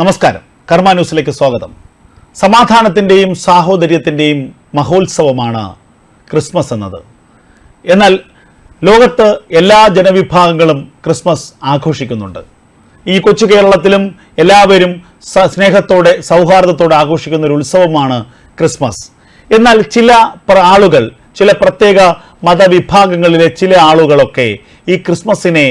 നമസ്കാരം. കർമ്മ ന്യൂസിലേക്ക് സ്വാഗതം. സമാധാനത്തിന്റെയും സാഹോദര്യത്തിന്റെയും മഹോത്സവമാണ് ക്രിസ്മസ് എന്നത്. എന്നാൽ ലോകത്ത് എല്ലാ ജനവിഭാഗങ്ങളും ക്രിസ്മസ് ആഘോഷിക്കുന്നുണ്ട്. ഈ കൊച്ചു കേരളത്തിലും എല്ലാവരും സ്നേഹത്തോടെ സൗഹാർദ്ദത്തോടെ ആഘോഷിക്കുന്ന ഒരു ഉത്സവമാണ് ക്രിസ്മസ്. എന്നാൽ ചില ആളുകൾ ചില പ്രത്യേക മതവിഭാഗങ്ങളിലെ ചില ആളുകളൊക്കെ ഈ ക്രിസ്മസിനെ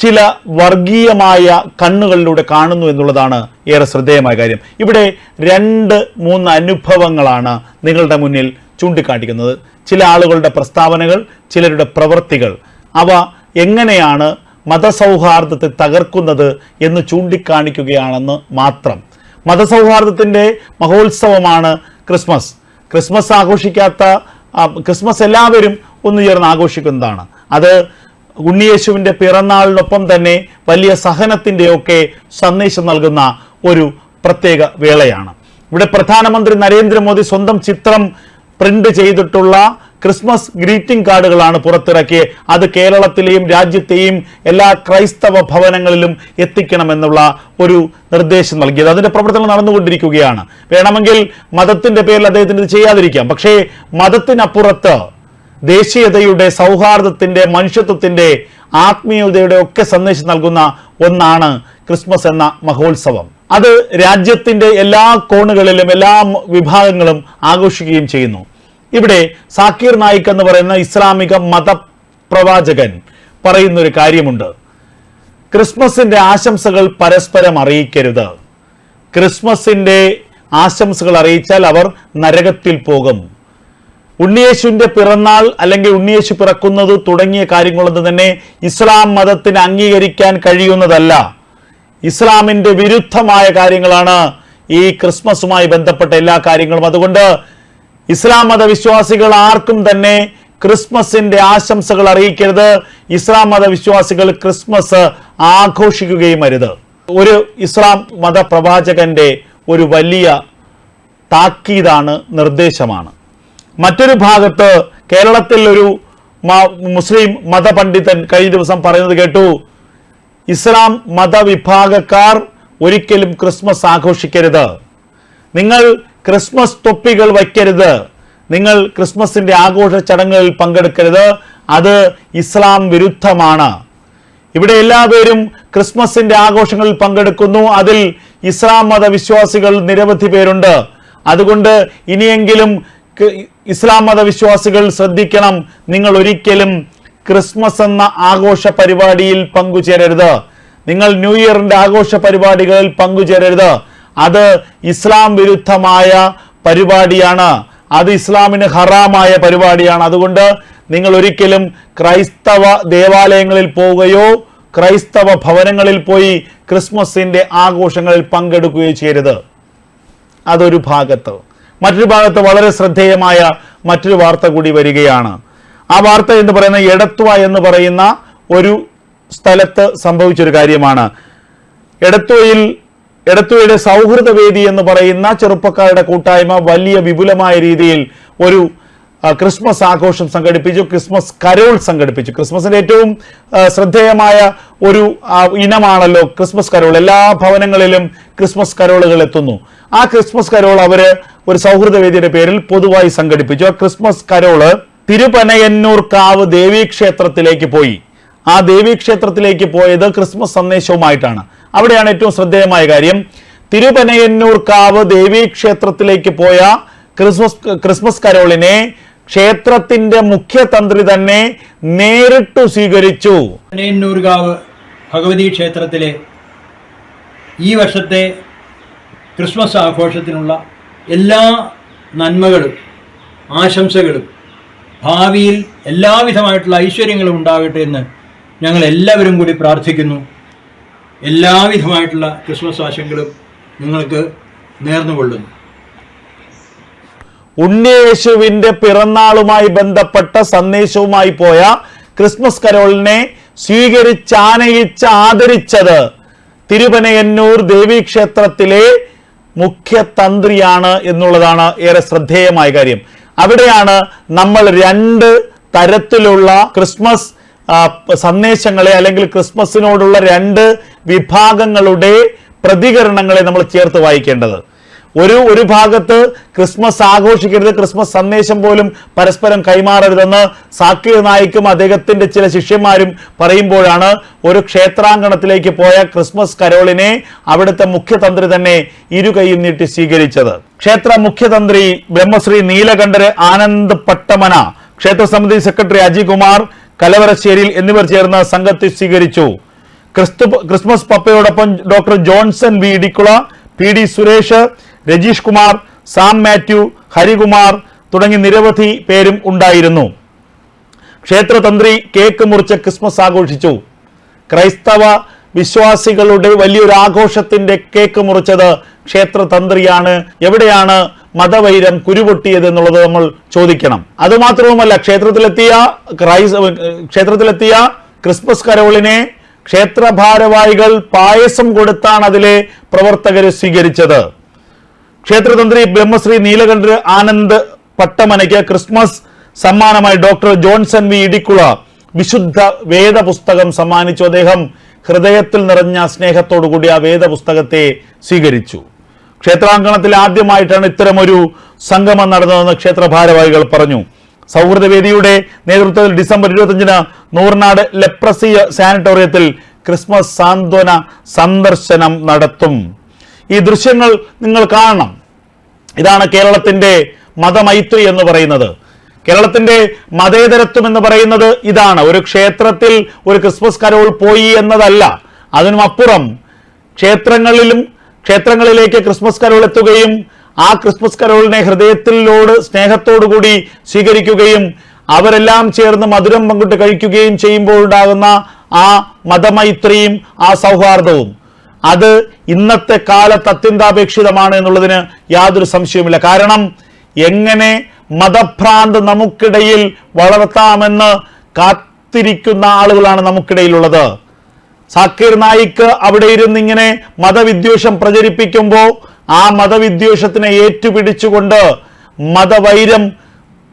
ചില വർഗീയമായ കണ്ണുകളിലൂടെ കാണുന്നു എന്നുള്ളതാണ് ഏറെ ശ്രദ്ധേയമായ കാര്യം. ഇവിടെ രണ്ട് മൂന്ന് അനുഭവങ്ങളാണ് നിങ്ങളുടെ മുന്നിൽ ചൂണ്ടിക്കാട്ടിക്കുന്നത് ചില ആളുകളുടെ പ്രസ്താവനകൾ ചിലരുടെ പ്രവൃത്തികൾ അവ എങ്ങനെയാണ് മതസൗഹാർദ്ദത്തെ തകർക്കുന്നത് എന്ന് ചൂണ്ടിക്കാണിക്കുകയാണെന്ന് മാത്രം. മതസൗഹാർദ്ദത്തിന്റെ മഹോത്സവമാണ് ക്രിസ്മസ്. ക്രിസ്മസ് ആഘോഷിക്കാത്ത ക്രിസ്മസ് എല്ലാവരും ഒന്നു ചേർന്ന് ആഘോഷിക്കുന്നതാണ്. അത് ഉണ്ണിയേശുവിന്റെ പിറന്നാളിനൊപ്പം തന്നെ വലിയ സഹനത്തിന്റെയൊക്കെ സന്ദേശം നൽകുന്ന ഒരു പ്രത്യേക വേളയാണ്. ഇവിടെ പ്രധാനമന്ത്രി നരേന്ദ്രമോദി സ്വന്തം ചിത്രം പ്രിന്റ് ചെയ്തിട്ടുള്ള ക്രിസ്മസ് ഗ്രീറ്റിംഗ് കാർഡുകളാണ് പുറത്തിറക്കിയത് അത് കേരളത്തിലെയും രാജ്യത്തെയും എല്ലാ ക്രൈസ്തവ ഭവനങ്ങളിലും എത്തിക്കണമെന്നുള്ള ഒരു നിർദ്ദേശം നൽകിയത്. അതിന്റെ പ്രവർത്തനം നടന്നുകൊണ്ടിരിക്കുകയാണ്. വേണമെങ്കിൽ മതത്തിന്റെ പേരിൽ അദ്ദേഹത്തിന് ഇത് ചെയ്യാതിരിക്കാം. പക്ഷേ മതത്തിനപ്പുറത്ത് ദേശീയതയുടെ സൗഹാർദ്ദത്തിന്റെ മനുഷ്യത്വത്തിന്റെ ആത്മീയതയുടെ ഒക്കെ സന്ദേശം നൽകുന്ന ഒന്നാണ് ക്രിസ്മസ് എന്ന മഹോത്സവം. അത് രാജ്യത്തിന്റെ എല്ലാ കോണുകളിലും എല്ലാ വിഭാഗങ്ങളും ആഘോഷിക്കുകയും ചെയ്യുന്നു. ഇവിടെ സാക്കീർ നായിക് എന്ന് പറയുന്ന ഇസ്ലാമിക മതപ്രവാചകൻ പറയുന്ന ഒരു കാര്യമുണ്ട്. ക്രിസ്മസിന്റെ ആശംസകൾ പരസ്പരം അറിയിക്കരുത്. ക്രിസ്മസിന്റെ ആശംസകൾ അറിയിച്ചാൽ അവർ നരകത്തിൽ പോകും. ഉണ്ണിയേശുവിന്റെ പിറന്നാൾ അല്ലെങ്കിൽ ഉണ്ണിയേശു പിറക്കുന്നത് തുടങ്ങിയ കാര്യങ്ങളൊന്നും തന്നെ ഇസ്ലാം മതത്തിന് അംഗീകരിക്കാൻ കഴിയുന്നതല്ല. ഇസ്ലാമിന്റെ വിരുദ്ധമായ കാര്യങ്ങളാണ് ഈ ക്രിസ്മസുമായി ബന്ധപ്പെട്ട എല്ലാ കാര്യങ്ങളും. അതുകൊണ്ട് ഇസ്ലാം മതവിശ്വാസികൾ ആർക്കും തന്നെ ക്രിസ്മസിന്റെ ആശംസകൾ അറിയിക്കരുത്. ഇസ്ലാം മതവിശ്വാസികൾ ക്രിസ്മസ് ആഘോഷിക്കുകയും അരുത്. ഒരു ഇസ്ലാം മതപ്രവാചകന്റെ ഒരു വലിയ താക്കീതാണ് നിർദ്ദേശമാണ്. മറ്റൊരു ഭാഗത്ത് കേരളത്തിൽ ഒരു മുസ്ലിം മതപണ്ഡിതൻ കഴിഞ്ഞ ദിവസം പറയുന്നത് കേട്ടു ഇസ്ലാം മതവിഭാഗക്കാർ ഒരിക്കലും ക്രിസ്മസ് ആഘോഷിക്കരുത്. നിങ്ങൾ ക്രിസ്മസ് തൊപ്പികൾ വയ്ക്കരുത്. നിങ്ങൾ ക്രിസ്മസിന്റെ ആഘോഷ ചടങ്ങുകളിൽ പങ്കെടുക്കരുത്. അത് ഇസ്ലാം വിരുദ്ധമാണ്. ഇവിടെ എല്ലാവരും ക്രിസ്മസിന്റെ ആഘോഷങ്ങളിൽ പങ്കെടുക്കുന്നു. അതിൽ ഇസ്ലാം മതവിശ്വാസികൾ നിരവധി പേരുണ്ട്. അതുകൊണ്ട് ഇനിയെങ്കിലും ഇസ്ലാം മതവിശ്വാസികൾ ശ്രദ്ധിക്കണം. നിങ്ങൾ ഒരിക്കലും ക്രിസ്മസ് എന്ന ആഘോഷ പരിപാടിയിൽ പങ്കുചേരരുത്. നിങ്ങൾ ന്യൂ ഇയറിന്റെ ആഘോഷ പരിപാടികളിൽ പങ്കുചേരരുത്. അത് ഇസ്ലാം വിരുദ്ധമായ പരിപാടിയാണ്. അത് ഇസ്ലാമിന് ഹറാമായ പരിപാടിയാണ്. അതുകൊണ്ട് നിങ്ങൾ ഒരിക്കലും ക്രൈസ്തവ ദേവാലയങ്ങളിൽ പോവുകയോ ക്രൈസ്തവ ഭവനങ്ങളിൽ പോയി ക്രിസ്മസിന്റെ ആഘോഷങ്ങളിൽ പങ്കെടുക്കുകയോ ചെയ്യരുത്. അതൊരു ഭാഗത്ത്. മറ്റൊരു ഭാഗത്ത് വളരെ ശ്രദ്ധേയമായ മറ്റൊരു വാർത്ത കൂടി വരികയാണ്. ആ വാർത്ത എന്ന് പറയുന്ന എടത്വ എന്ന് പറയുന്ന ഒരു സ്ഥലത്ത് സംഭവിച്ചൊരു കാര്യമാണ്. എടത്വയിൽ എടത്വയുടെ സൗഹൃദ വേദി എന്ന് പറയുന്ന ചെറുപ്പക്കാരുടെ കൂട്ടായ്മ വലിയ വിപുലമായ രീതിയിൽ ഒരു ക്രിസ്മസ് ആഘോഷം സംഘടിപ്പിച്ചു ക്രിസ്മസ് കരോൾ സംഘടിപ്പിച്ചു. ക്രിസ്മസിന്റെ ഏറ്റവും ശ്രദ്ധേയമായ ഒരു ഇനമാണല്ലോ ക്രിസ്മസ് കരോൾ. എല്ലാ ഭവനങ്ങളിലും ക്രിസ്മസ് കരോളുകൾ എത്തുന്നു. ആ ക്രിസ്മസ് കരോൾ അവർ ഒരു സൗഹൃദ വേദിയുടെ പേരിൽ പൊതുവായി സംഘടിപ്പിച്ചു. ആ ക്രിസ്മസ് കരോൾ തിരുപനയന്നൂർ കാവ് ദേവീക്ഷേത്രത്തിലേക്ക് പോയി. ആ ദേവീക്ഷേത്രത്തിലേക്ക് പോയത് ക്രിസ്മസ് സന്ദേശവുമായിട്ടാണ്. അവിടെയാണ് ഏറ്റവും ശ്രദ്ധേയമായ കാര്യം. തിരുപനയന്നൂർ കാവ് ദേവീക്ഷേത്രത്തിലേക്ക് പോയ ക്രിസ്മസ് ക്രിസ്മസ് കരോളിനെ ക്ഷേത്രത്തിന്റെ മുഖ്യ തന്ത്രി തന്നെ നേരിട്ടു സ്വീകരിച്ചു. പനയന്നൂർകാവ് ഭഗവതി ക്ഷേത്രത്തിലെ ഈ വർഷത്തെ ക്രിസ്മസ് ആഘോഷത്തിനുള്ള എല്ലാ നന്മകളും ആശംസകളും ഭാവിയിൽ എല്ലാവിധമായിട്ടുള്ള ഐശ്വര്യങ്ങളും ഉണ്ടാകട്ടെ എന്ന് ഞങ്ങൾ എല്ലാവരും കൂടി പ്രാർത്ഥിക്കുന്നു. എല്ലാവിധമായിട്ടുള്ള ക്രിസ്മസ് ആശംസകളും നിങ്ങൾക്ക് നേർന്നുകൊള്ളുന്നു. ഉണ്ണിയേശുവിന്റെ പിറന്നാളുമായി ബന്ധപ്പെട്ട സന്ദേശവുമായി പോയ ക്രിസ്മസ് കരോളിനെ സ്വീകരിച്ച് സ്വീകരിച്ചാനയിച്ച് ആദരിച്ചത് തിരുവനയന്നൂർ ദേവീക്ഷേത്രത്തിലെ മുഖ്യ തന്ത്രിയാണ് എന്നുള്ളതാണ് ഏറെ ശ്രദ്ധേയമായ കാര്യം. അവിടെയാണ് നമ്മൾ രണ്ട് തരത്തിലുള്ള ക്രിസ്മസ് സന്ദേശങ്ങളെ അല്ലെങ്കിൽ ക്രിസ്മസിനോടുള്ള രണ്ട് വിഭാഗങ്ങളുടെ പ്രതികരണങ്ങളെ നമ്മൾ ചേർത്ത് വായിക്കേണ്ടത്. ഒരു ഒരു ഭാഗത്ത് ക്രിസ്മസ് ആഘോഷിക്കരുത് ക്രിസ്മസ് സന്ദേശം പോലും പരസ്പരം കൈമാറരുതെന്ന് സാക്കിർ നായിക്കും അദ്ദേഹത്തിന്റെ ചില ശിഷ്യന്മാരും പറയുമ്പോഴാണ് ഒരു ക്ഷേത്രാങ്കണത്തിലേക്ക് പോയ ക്രിസ്മസ് കരോളിനെ അവിടുത്തെ മുഖ്യതന്ത്രി തന്നെ ഇരുകൈയും നീട്ടി സ്വീകരിച്ചത്. ക്ഷേത്ര മുഖ്യതന്ത്രി ബ്രഹ്മശ്രീ നീലകണ്ഠര് ആനന്ദ് പട്ടമന ക്ഷേത്ര സമിതി സെക്രട്ടറി അജികുമാർ കലവറശ്ശേരിയിൽ എന്നിവർ ചേർന്ന് സംഘത്തെ സ്വീകരിച്ചു. ക്രിസ്തു Christmas പപ്പയോടൊപ്പം doctor Johnson V. Idiculla P D Suresh Rajeesh Kumar Sam Mathew Harikumar തുടങ്ങി നിരവധി പേരും ഉണ്ടായിരുന്നു. ക്ഷേത്രതന്ത്രി കേക്ക് മുറിച്ച് ക്രിസ്മസ് ആഘോഷിച്ചു. ക്രൈസ്തവ വിശ്വാസികളുടെ വലിയൊരു ആഘോഷത്തിന്റെ കേക്ക് മുറിച്ചത് ക്ഷേത്രതന്ത്രിയാണ്. എവിടെയാണ് മതവൈരം കുരുപൊട്ടിയത് എന്നുള്ളത് നമ്മൾ ചോദിക്കണം. അതുമാത്രവുമല്ല ക്ഷേത്രത്തിലെത്തിയ ക്രൈസ് ക്ഷേത്രത്തിലെത്തിയ ക്രിസ്മസ് കരോളിനെ ക്ഷേത്ര ഭാരവാഹികൾ പായസം കൊടുത്താണ് അതിലെ പ്രവർത്തകരെ സ്വീകരിച്ചത്. ക്ഷേത്രതന്ത്രി ബ്രഹ്മശ്രീ നീലകണ്ഠ ആനന്ദ് പട്ടമനയ്ക്ക് ക്രിസ്മസ് സമ്മാനമായി ഡോക്ടർ ജോൺസൺ വി. ഇടിക്കുള വിശുദ്ധ വേദപുസ്തകം സമ്മാനിച്ചു. അദ്ദേഹം ഹൃദയത്തിൽ നിറഞ്ഞ സ്നേഹത്തോടുകൂടി ആ വേദപുസ്തകത്തെ സ്വീകരിച്ചു. ക്ഷേത്രാങ്കണത്തിൽ ആദ്യമായിട്ടാണ് ഇത്തരമൊരു സംഗമം നടന്നതെന്ന് ക്ഷേത്ര ഭാരവാഹികൾ പറഞ്ഞു. സൗഹൃദവേദിയുടെ നേതൃത്വത്തിൽ ഡിസംബർ ഇരുപത്തിയഞ്ചിന് നൂറിനാട് ലെപ്രസി സാനിറ്റോറിയത്തിൽ ക്രിസ്മസ് സാന്ത്വന സന്ദർശനം നടത്തും. ഈ ദൃശ്യങ്ങൾ നിങ്ങൾ കാണണം. ഇതാണ് കേരളത്തിന്റെ മതമൈത്രി എന്ന് പറയുന്നത്. കേരളത്തിന്റെ മതേതരത്വം എന്ന് പറയുന്നത് ഇതാണ്. ഒരു ക്ഷേത്രത്തിൽ ഒരു ക്രിസ്മസ് കരോൾ പോയി എന്നതല്ല. അതിനും അപ്പുറം ക്ഷേത്രങ്ങളിലും ക്ഷേത്രങ്ങളിലേക്ക് ക്രിസ്മസ് കരോൾ എത്തുകയും ആ ക്രിസ്മസ് കരോളിനെ ഹൃദയത്തിലോട് സ്നേഹത്തോടു കൂടി സ്വീകരിക്കുകയും അവരെല്ലാം ചേർന്ന് മധുരം പങ്കിട്ട് കഴിക്കുകയും ചെയ്യുമ്പോൾ ഉണ്ടാകുന്ന ആ മതമൈത്രിയും ആ സൗഹാർദ്ദവും. അത് ഇന്നത്തെ കാലത്ത് അത്യന്താപേക്ഷിതമാണ് എന്നുള്ളതിന് യാതൊരു സംശയവുമില്ല. കാരണം എങ്ങനെ മതഭ്രാന്ത് നമുക്കിടയിൽ വളർത്താമെന്ന് കാത്തിരിക്കുന്ന ആളുകളാണ് നമുക്കിടയിലുള്ളത്. സാക്കീർ നായിക്ക് അവിടെ ഇരുന്നിങ്ങനെ മതവിദ്വേഷം പ്രചരിപ്പിക്കുമ്പോൾ ആ മതവിദ്വേഷത്തിനെ ഏറ്റുപിടിച്ചുകൊണ്ട് മതവൈരം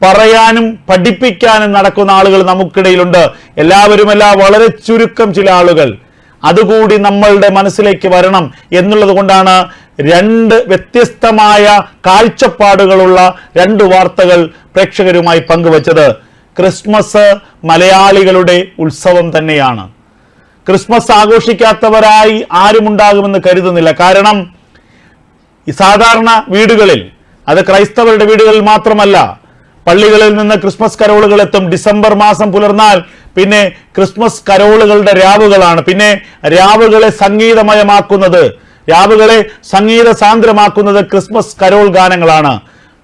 പറയാനും പഠിപ്പിക്കാനും നടക്കുന്ന ആളുകൾ നമുക്കിടയിലുണ്ട്. എല്ലാവരുമല്ല വളരെ ചുരുക്കം ചില ആളുകൾ. അതുകൂടി നമ്മളുടെ മനസ്സിലേക്ക് വരണം എന്നുള്ളത് കൊണ്ടാണ് രണ്ട് വ്യത്യസ്തമായ കാഴ്ചപ്പാടുകളുള്ള രണ്ട് വാർത്തകൾ പ്രേക്ഷകരുമായി പങ്കുവച്ചത്. ക്രിസ്മസ് മലയാളികളുടെ ഉത്സവം തന്നെയാണ്. ക്രിസ്മസ് ആഘോഷിക്കാത്തവരായി ആരുമുണ്ടാകുമെന്ന് കരുതുന്നില്ല. കാരണം ഈ സാധാരണ വീടുകളിൽ അത് ക്രൈസ്തവരുടെ വീടുകളിൽ മാത്രമല്ല പള്ളികളിൽ നിന്ന് ക്രിസ്മസ് കരോളുകൾ എത്തും ഡിസംബർ മാസം പുലർന്നാൽ പിന്നെ ക്രിസ്മസ് കരോളുകളുടെ രാവുകളാണ്. പിന്നെ രാവുകളെ സംഗീതമയമാക്കുന്നത് രാവുകളെ സംഗീത സാന്ദ്രമാക്കുന്നത് ക്രിസ്മസ് കരോൾ ഗാനങ്ങളാണ്.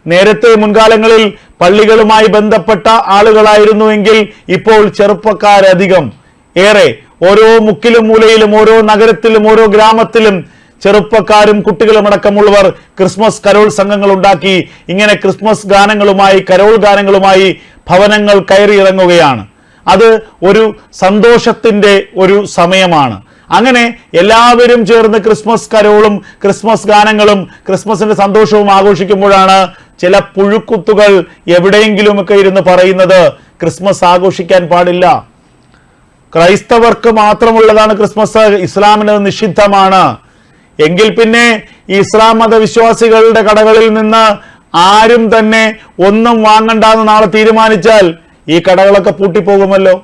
നേരത്തെ മുൻകാലങ്ങളിൽ പള്ളികളുമായി ബന്ധപ്പെട്ട ആളുകളായിരുന്നുവെങ്കിൽ ഇപ്പോൾ ചെറുപ്പക്കാരധികം. ഏറെ ഓരോ മുക്കിലും മൂലയിലും ഓരോ നഗരത്തിലും ഓരോ ഗ്രാമത്തിലും ചെറുപ്പക്കാരും കുട്ടികളും അടക്കമുള്ളവർ ക്രിസ്മസ് കരോൾ സംഘങ്ങൾ ഉണ്ടാക്കി. ഇങ്ങനെ ക്രിസ്മസ് ഗാനങ്ങളുമായി കരോൾ ഗാനങ്ങളുമായി ഭവനങ്ങൾ കയറിയിറങ്ങുകയാണ്. അത് ഒരു സന്തോഷത്തിന്റെ ഒരു സമയമാണ്. അങ്ങനെ എല്ലാവരും ചേർന്ന് ക്രിസ്മസ് കരോളും ക്രിസ്മസ് ഗാനങ്ങളും ക്രിസ്മസിന്റെ സന്തോഷവും ആഘോഷിക്കുമ്പോഴാണ് ചില പുഴുക്കുത്തുകൾ എവിടെയെങ്കിലുമൊക്കെ ഇരുന്ന് പറയുന്നത് ക്രിസ്മസ് ആഘോഷിക്കാൻ പാടില്ല. ക്രൈസ്തവർക്ക് മാത്രമുള്ളതാണ് ക്രിസ്മസ് ഇസ്ലാമിന് നിഷിദ്ധമാണ്. എങ്കിൽ പിന്നെ ഇസ്ലാം മതവിശ്വാസികളുടെ കടകളിൽ നിന്ന് ആരും തന്നെ ഒന്നും വാങ്ങണ്ട എന്ന് നാളെ തീരുമാനിച്ചാൽ ഈ കടകളൊക്കെ പൂട്ടിപ്പോകുമല്ലോ.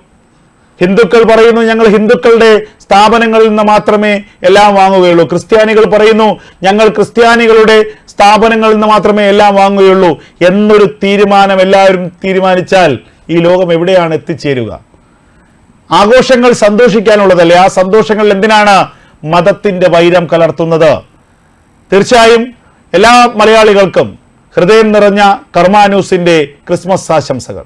ഹിന്ദുക്കൾ പറയുന്നു ഞങ്ങൾ ഹിന്ദുക്കളുടെ സ്ഥാപനങ്ങളിൽ നിന്ന് മാത്രമേ എല്ലാം വാങ്ങുകയുള്ളൂ. ക്രിസ്ത്യാനികൾ പറയുന്നു ഞങ്ങൾ ക്രിസ്ത്യാനികളുടെ സ്ഥാപനങ്ങളിൽ നിന്ന് മാത്രമേ എല്ലാം വാങ്ങുകയുള്ളൂ എന്നൊരു തീരുമാനം എല്ലാവരും തീരുമാനിച്ചാൽ ഈ ലോകം എവിടെയാണ് എത്തിച്ചേരുക? ആഘോഷങ്ങൾ സന്തോഷിക്കാനുള്ളതല്ലേ? ആ സന്തോഷങ്ങൾ എന്തിനാണ് മതത്തിന്റെ വൈരം കലർത്തുന്നത്. തീർച്ചയായും എല്ലാ മലയാളികൾക്കും ഹൃദയം നിറഞ്ഞ കർമാന്യൂസിന്റെ ക്രിസ്മസ് ആശംസകൾ.